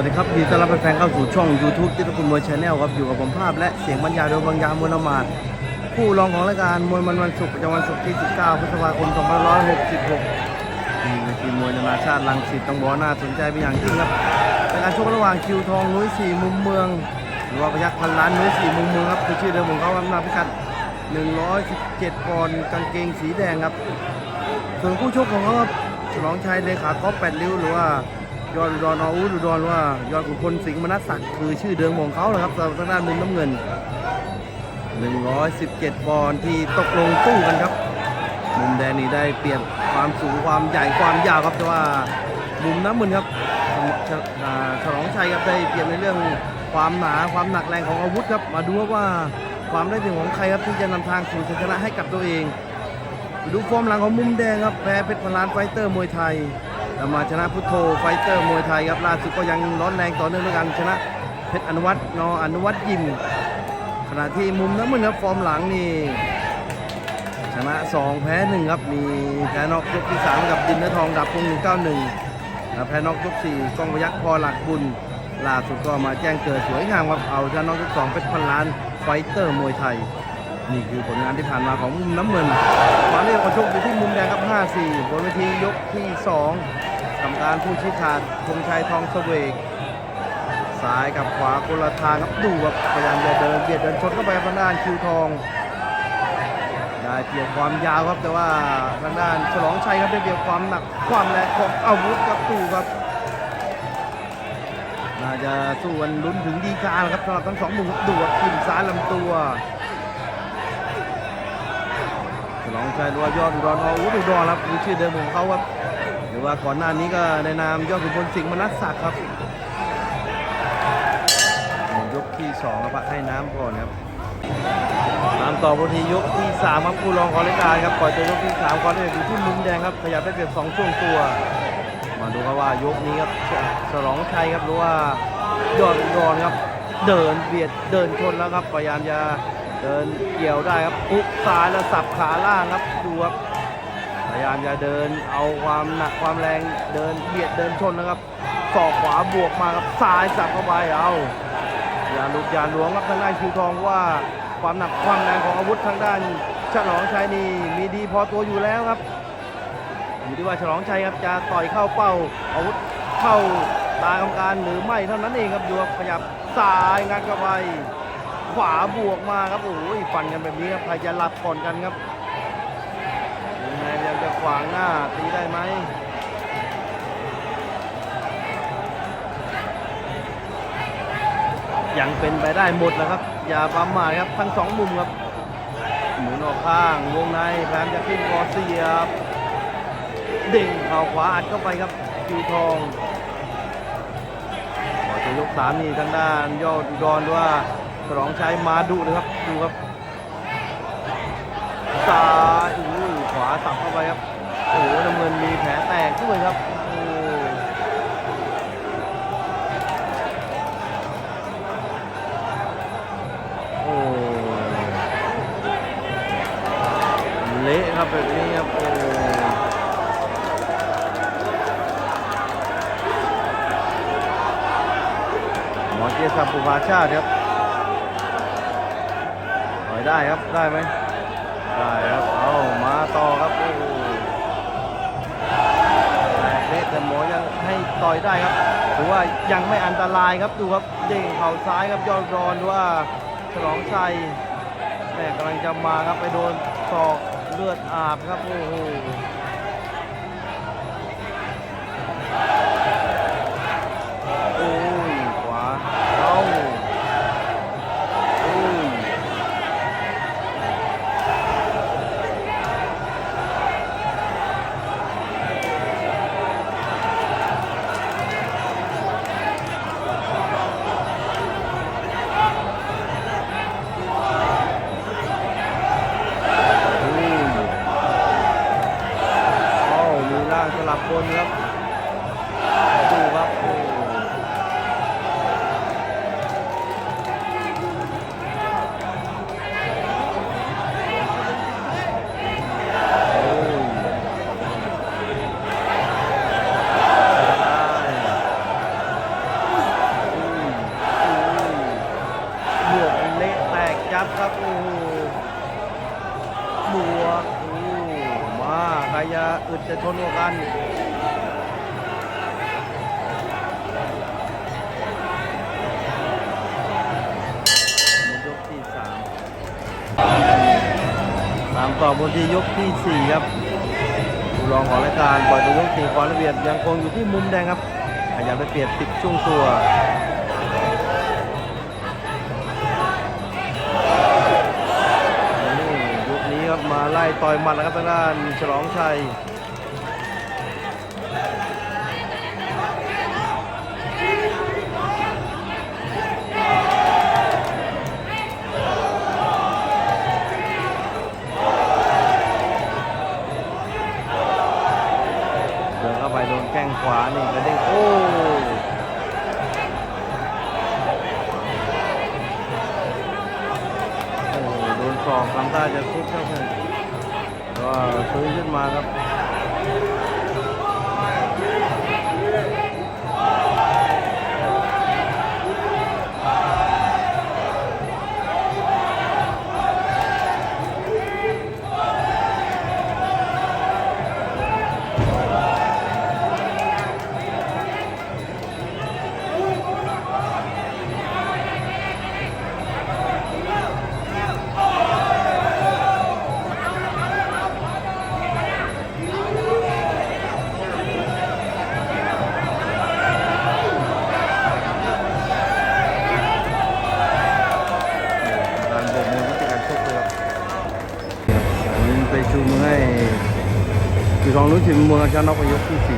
วัสดีครับยินดีต้อนรับแฟนๆเข้าสู่ช่อง YouTube ที่ตะกุลมวยชาแนลครับอยู่กับผมภาพและเสียงบรรยายโดยบางยามมวยละมาดผู้รองของรายการมวยมันวันศุกร์ประจำวันศุกร์ที่ 19 พฤษภาคม 2566นี่เวทีมวยนานาชาติลังสิตต้องบอกว่าน่าสนใจเป็นอย่างยิ่งครับเป็นการชกระหว่างคิวทองนุ้ยสี่มุมเมือง หรือว่าพยัคฆ์พันล้านนุ้ยสี่มุมเมืองครับคือชื่อเดิมของเขาครับนาพิกัด 117ปอนด์กางเกงสีแดงครับ ส่วนคู่ชกของเขาครับฉลองชัยเลขาก๊อฟแปดริ้วหรือว่า ยอดอุดรอาวุธอุดรหรือว่ายอดขุนพลสิงห์มนัสศักดิ์คือชื่อเดิมของเขาแหละครับสำหรับทางด้านมุมน้ำเงิน 117ปอนด์ที่ตกลงตู้กันครับ มุมแดงนี่ได้เปรียบความสูงความใหญ่ความยาวครับแต่ว่ามุมน้ำเงินครับฉลองชัยครับได้เปรียบในเรื่องความหนาความหนักแรงของอาวุธครับมาดูว่าความได้เปรียบของใครครับที่จะนำทางสู่ชัยชนะให้กับตัวเองดูฟอร์มหลังของมุมแดงครับแพ้เพชรพลานไฟเตอร์มวยไทย แล้วมาชนะพุทโธไฟเตอร์มวยไทยครับล่าสุดก็ยังร้อนแรงต่อเนื่องด้วยกันชนะเพชรอนุวัฒน์นออนุวัฒน์ยิมขณะที่มุมน้ำเงินครับฟอร์มหลังนี่ชนะ 2 แพ้1ครับมีแพ้นอกยกที่ 3 กับดินเนื้อทองดับพง191แล้วแพ้นอกยก4กองพยักพอหลักบุญล่าสุดก็มาแจ้งเกิดสวยงามครับเอาชนะนอกยก2เพชรพันล้านไฟเตอร์มวยไทย นี่คือผลงานที่ผ่านมาของมุมน้ำเงินมาเรียกว่าชกอยู่ที่มุมแดงครับ 5-4บนเวทียกที่ 2 กรรมการผู้ชี้ขาดธงชัยทองเสวกซ้ายกับขวาคนละทางครับดูครับพยายามจะเดินเบียดเดินชนเข้าไปทางด้านคิวทองได้เปรียบความยาวครับแต่ว่าทางด้านฉลองชัยครับได้เปรียบความหนักความแรงของอาวุธครับดูครับน่าจะสู้กันลุ้นถึงดีกาครับสำหรับทั้งสองมุมกับดูครับทิ่มซ้ายลำตัวฉลองชัยรือว่ายอดอุดรอาวุธอุดรครับชื่อเดิมของเขาครับ รือว่าก่อนหน้านี้ก็ในนามยอดขุนพลสิงห์มนัสศักดิ์ครับหมดยกที่สองครับให้น้ำก่อนครับตามต่อบนทียกที่สามครับผู้รองของรายการครับปล่อยตัวยกที่สามก่อนได้อยู่ที่มุมแดงครับขยับได้เปรียบสองช่วงตัว มาดูครับว่ายกนี้ครับฉลองชัยครับหรือว่ายอดอุดรครับเดินเบียดเดินชนแล้วครับพยายามจะเดินเกี่ยวได้ครับอุกซ้ายแล้วสับขาล่างครับดูครับ พยายามจะเดินเอาความหนักความแรงเดินเบียดเดินชนนะครับศอกขวาบวกมาครับซ้ายสับเข้าไปเอาอย่าหลุดอย่าหลวงครับทางด้านคิวทองว่าความหนักความแรงของอาวุธทางด้านฉลองชัยนี่มีดีพอตัวอยู่แล้วครับอยู่ที่ว่าฉลองชัยครับจะต่อยเข้าเป้าอาวุธเข้าตากรรมการหรือไม่เท่านั้นเองครับดูครับขยับซ้ายงัดเข้าไปขวาบวกมาครับโอ้ยฟันกันแบบนี้ครับใครจะหลับก่อนกันครับ ขวางหน้าตีได้ไหมยังเป็นไปได้หมดนะครับ อย่าประมาทครับทั้งสองมุมครับหมุนออกข้างวงในพยายามจะขึ้นคอเสียบเดิ่งเข่าขวาอัดเข้าไปครับคิวทองพอจะยกสามนี่ทางด้านยอดอุดรว่าฉลองชัยมาดุเลยครับดูครับซ้ายอู้ขวาสับเข้าไปครับ โอ้โหน้ำเงินมีแผลแตกด้วยครับโอ้โอ้เละครับแบบนี้ครับโอ้หมอเกียรติศักดิ์บุภาชาติครับต่อยได้ครับได้ไหมได้ครับ ต่อยได้ครับถือว่ายังไม่อันตรายครับดูครับเด้งเข่าซ้ายครับยอดรอนว่าฉลองชัยแม่กำลังจะมาครับไปโดนศอกเลือดอาบครับโอ้โห ต่อบนที่ยกที่สี่ครับผู้รองของรายการปล่อยตัวยกสี่ความละเอียดยังคงอยู่ที่มุมแดงครับขยับไปเปลี่ยนติดช่วงตัวนี่ยุคนี้ครับมาไล่ต่อยหมัดแล้วครับทางด้านฉลองชัยเดินเข้าไปโดนแข้ งขวานี่กระเด้งโอ้โหโดนศอกทำท่าจะคุดครับเนี่ยก็ซื้อขึ้นมาครับ ဒီကောင်လုံးချင်းမောင်ကကျန်တော့ရုပ်ဖြစ်စီ